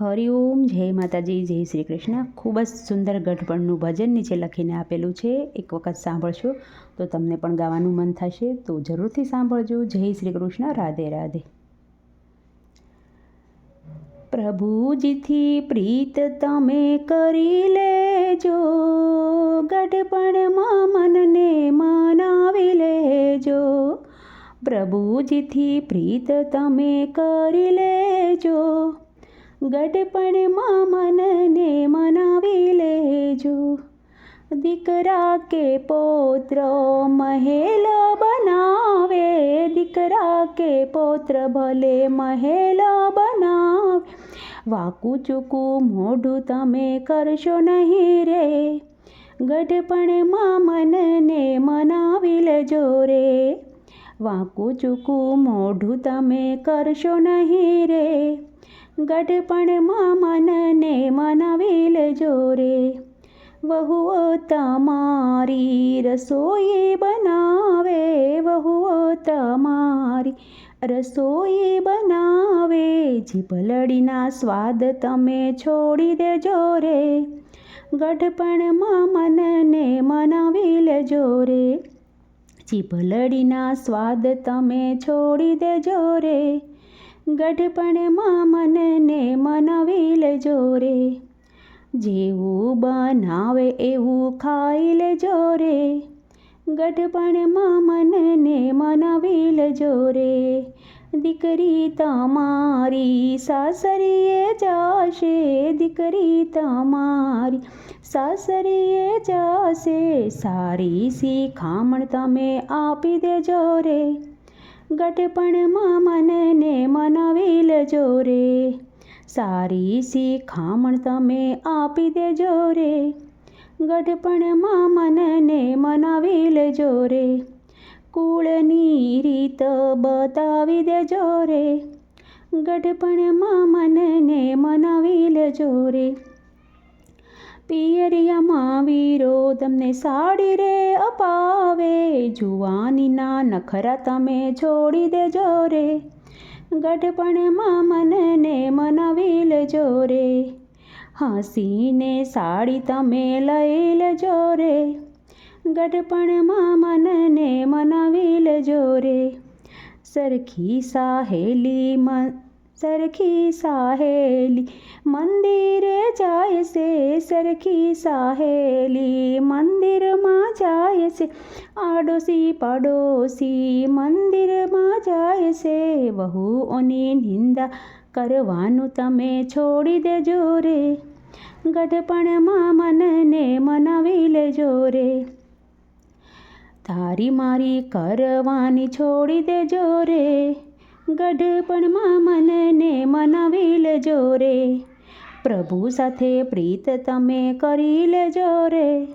હરિઓમ જય માતાજી, જય શ્રી કૃષ્ણ. ખૂબ જ સુંદર ગઢપણનું ભજન નીચે લખીને આપેલું છે. એક વખત સાંભળશો તો તમને પણ ગાવાનું મન થશે. તો જરૂરથી સાંભળજો. જય શ્રી કૃષ્ણ. રાધે રાધે. પ્રભુજીથી પ્રીત તમે કરી લેજો. ગઢપણમાં મનને મનાવી લેજો. પ્રભુજીથી પ્રીત તમે કરી લેજો. ગઢપણમાં મનને મનાવી લેજો. દીકરા કે પોત્ર મહેલ બનાવે. દીકરા કે પોત્ર ભલે મહેલ બનાવે. વાકું ચૂકું મોઢું તમે કરશો નહીં રે. ગઢપણમાં મનને મનાવી લેજો રે. વાંકું ચૂકું મોઢું તમે કરશો નહીં રે. ગઢપણમાં મનને મનાવી લેજો રે વહુઓ તમારી રસોઈ બનાવે, વહુઓ તમારી રસોઈ બનાવે. જીભલડીના સ્વાદ તમે છોડી દેજો રે. ગઢપણમાં મનને મનાવી લેજો રે જીભલડીના સ્વાદ તમે છોડી દેજો રે. ગઢપણમાં મનને લેજો રે. જેવું બનાવે એવું ખાઈ લેજો રે. ગઢપણમાં મનને મનાવી લેજો રે. દીકરી તમારી સાસરીએ જાશે, દીકરી તમારી સાસરીએ જાશે. સારી શીખામણ તમે આપી દેજો રે. ગઢપણમાં મનને મનાવી લેજો રે. સારી શિખામણ તમે આપી દેજો રે. ગઢપણમાં મનને મનાવી લેજો રે. કુળની રીત બતાવી દેજો રે. ગઢપણમાં મનને મનાવી લેજો રે. પિયરિયામાં વીરો તમને સાડી રે અપાવે. જુવાનીના નખરા તમે છોડી દેજો રે. ગઢપણમાં મનને મનાવી લેજો રે હસીને સાડી તમે લઈ લેજો રે ગઢપણમાં મનને મનાવી લેજો રે સરખી સાહેલી મન સરખી સાહેલી, મંદિરે જાય છે સરખી સાહેલી, મંદિરમાં જાય છે આડોશી પડોશી, મંદિરમાં જાય છે વહુઓની નિંદા કરવાનું તમે છોડી દેજો રે. ગઢપણમાં મનને મનાવી લેજો રે. તારી મારી કરવાની છોડી દેજો રે. ગઢપણમાં મનને મનાવી લેજો રે. પ્રભુ સાથે પ્રીત તમે કરી લેજો રે.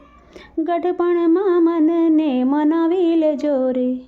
ગઢપણમાં મનને મનાવી લેજો રે.